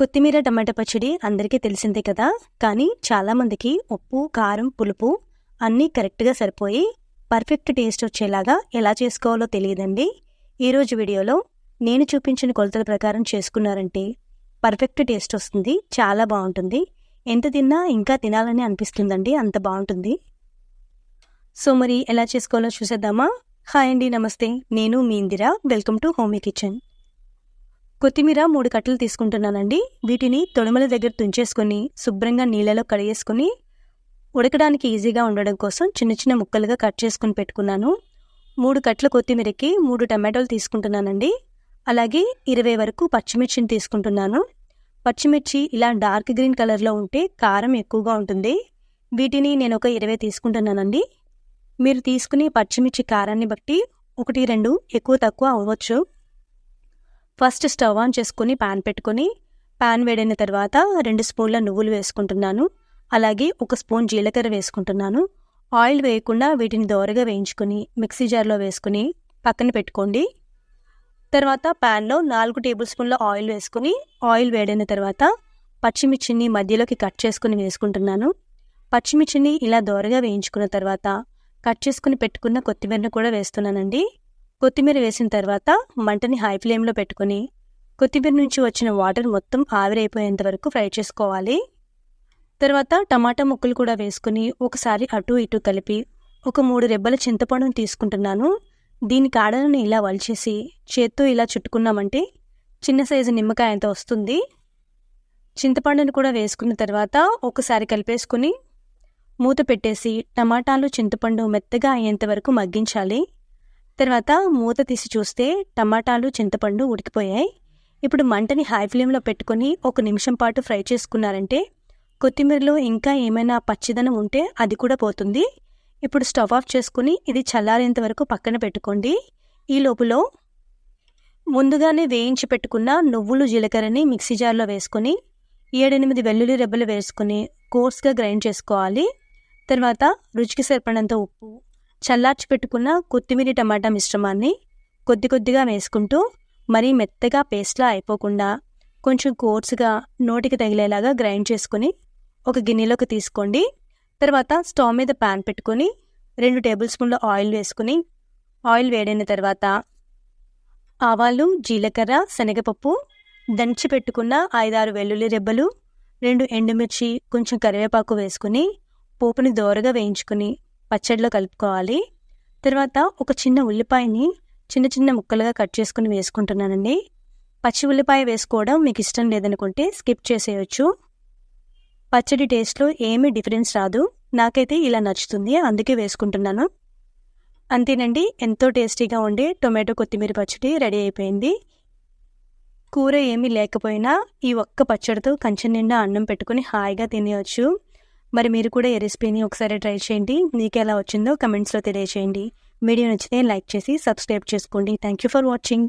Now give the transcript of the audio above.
కొత్తిమీర టమాటా పచ్చడి అందరికీ తెలిసిందే కదా. కానీ చాలామందికి ఉప్పు కారం పులుపు అన్నీ కరెక్ట్గా సరిపోయి పర్ఫెక్ట్ టేస్ట్ వచ్చేలాగా ఎలా చేసుకోవాలో తెలియదండి. ఈరోజు వీడియోలో నేను చూపించిన కొలతల ప్రకారం చేసుకున్నారంటే పర్ఫెక్ట్ టేస్ట్ వస్తుంది చాలా బాగుంటుంది. ఎంత తిన్నా ఇంకా తినాలని అనిపిస్తుందండి అంత బాగుంటుంది. సో మరి ఎలా చేసుకోవాలో చూసేద్దామా? హాయ్ అండి నమస్తే. నేను మీ Indira welcome to homey kitchen. కొత్తిమీర మూడు కట్టలు తీసుకుంటున్నానండి. వీటిని తొడిమల దగ్గర తుంచేసుకొని శుభ్రంగా నీళ్ళలో కడిగేసుకొని ఉడకడానికి ఈజీగా ఉండడం కోసం చిన్న చిన్న ముక్కలుగా కట్ చేసుకుని పెట్టుకున్నాను. మూడు కట్టల కొత్తిమీరకి మూడు టమాటోలు తీసుకుంటున్నానండి. అలాగే ఇరవై వరకు పచ్చిమిర్చిని తీసుకుంటున్నాను. పచ్చిమిర్చి ఇలా డార్క్ గ్రీన్ కలర్లో ఉంటే కారం ఎక్కువగా ఉంటుంది. వీటిని నేను ఒక ఇరవై తీసుకుంటున్నానండి. మీరు తీసుకునే పచ్చిమిర్చి కారాన్ని బట్టి ఒకటి రెండు ఎక్కువ తక్కువ అవ్వచ్చు. ఫస్ట్ స్టవ్ ఆన్ చేసుకుని పాన్ పెట్టుకొని పాన్ వేడైన తర్వాత రెండు స్పూన్ల నువ్వులు వేసుకుంటున్నాను. అలాగే ఒక స్పూన్ జీలకర్ర వేసుకుంటున్నాను. ఆయిల్ వేయకుండా వీటిని దోరగా వేయించుకొని మిక్సీ జార్లో వేసుకుని పక్కన పెట్టుకోండి. తర్వాత ప్యాన్లో నాలుగు టేబుల్ స్పూన్ల ఆయిల్ వేసుకుని ఆయిల్ వేడైన తర్వాత పచ్చిమిర్చిని మధ్యలోకి కట్ చేసుకుని వేసుకుంటున్నాను. పచ్చిమిర్చిని ఇలా దోరగా వేయించుకున్న తర్వాత కట్ చేసుకుని పెట్టుకున్న కొత్తిమీరను కూడా వేస్తున్నానండి. కొత్తిమీర వేసిన తర్వాత మంటని హై ఫ్లేమ్లో పెట్టుకుని కొత్తిమీర నుంచి వచ్చిన వాటర్ మొత్తం ఆవిరైపోయేంత వరకు ఫ్రై చేసుకోవాలి. తర్వాత టమాటా ముక్కలు కూడా వేసుకుని ఒకసారి అటు ఇటు కలిపి ఒక మూడు రెబ్బల చింతపండును తీసుకుంటున్నాను. దీని కాడలను ఇలా వలిచేసి చేత్తో ఇలా చుట్టుకున్నామంటే చిన్న సైజు నిమ్మకాయ అంత వస్తుంది. చింతపండును కూడా వేసుకున్న తర్వాత ఒకసారి కలిపేసుకుని మూత పెట్టేసి టమాటాలు చింతపండు మెత్తగా అయ్యేంత వరకు మగ్గించాలి. తర్వాత మూత తీసి చూస్తే టమాటాలు చింతపండు ఉడికిపోయాయి. ఇప్పుడు మంటని హై ఫ్లేమ్లో పెట్టుకొని ఒక నిమిషం పాటు ఫ్రై చేసుకున్నారంటే కొత్తిమీరలో ఇంకా ఏమైనా పచ్చిదనం ఉంటే అది కూడా పోతుంది. ఇప్పుడు స్టవ్ ఆఫ్ చేసుకుని ఇది చల్లారేంత వరకు పక్కన పెట్టుకోండి. ఈ లోపులో ముందుగానే వేయించి పెట్టుకున్న నువ్వులు జీలకర్రని మిక్సీ జార్లో వేసుకొని ఏడెనిమిది వెల్లుల్లి రెబ్బలు వేసుకుని కోర్స్గా గ్రైండ్ చేసుకోవాలి. తర్వాత రుచికి సరిపడినంత ఉప్పు చల్లార్చి పెట్టుకున్న కొత్తిమీర టమాటా మిశ్రమాన్ని కొద్ది కొద్దిగా వేసుకుంటూ మరీ మెత్తగా పేస్ట్లా అయిపోకుండా కొంచెం కోర్సుగా నోటికి తగిలేలాగా గ్రైండ్ చేసుకుని ఒక గిన్నెలోకి తీసుకోండి. తర్వాత స్టవ్ మీద ప్యాన్ పెట్టుకొని రెండు టేబుల్ స్పూన్ల ఆయిల్ వేసుకుని ఆయిల్ వేడైన తర్వాత ఆవాలు జీలకర్ర శనగపప్పు దంచి పెట్టుకున్న ఐదారు వెల్లుల్లి రెబ్బలు రెండు ఎండుమిర్చి కొంచెం కరివేపాకు వేసుకుని పోపుని దోరగా వేయించుకుని పచ్చడిలో కలుపుకోవాలి. తర్వాత ఒక చిన్న ఉల్లిపాయని చిన్న చిన్న ముక్కలుగా కట్ చేసుకుని వేసుకుంటున్నానండి. పచ్చి ఉల్లిపాయ వేసుకోవడం మీకు ఇష్టం లేదనుకుంటే స్కిప్ చేసేయచ్చు. పచ్చడి టేస్ట్లో ఏమీ డిఫరెన్స్ రాదు. నాకైతే ఇలా నచ్చుతుంది. అందుకే వేసుకుంటున్నాను. అంతేనండి ఎంతో టేస్టీగా ఉండే టొమాటో కొత్తిమీర పచ్చడి రెడీ అయిపోయింది. కూర ఏమీ లేకపోయినా ఈ ఒక్క పచ్చడితో కంచె నిండా అన్నం పెట్టుకుని హాయిగా తినేయచ్చు. మరి మీరు కూడా ఈ రెసిపీని ఒకసారి ట్రై చేయండి. మీకు ఎలా వచ్చిందో కమెంట్స్లో తెలియచేయండి వీడియో నచ్చితే లైక్ చేసి సబ్స్క్రైబ్ చేసుకోండి. Thank you for watching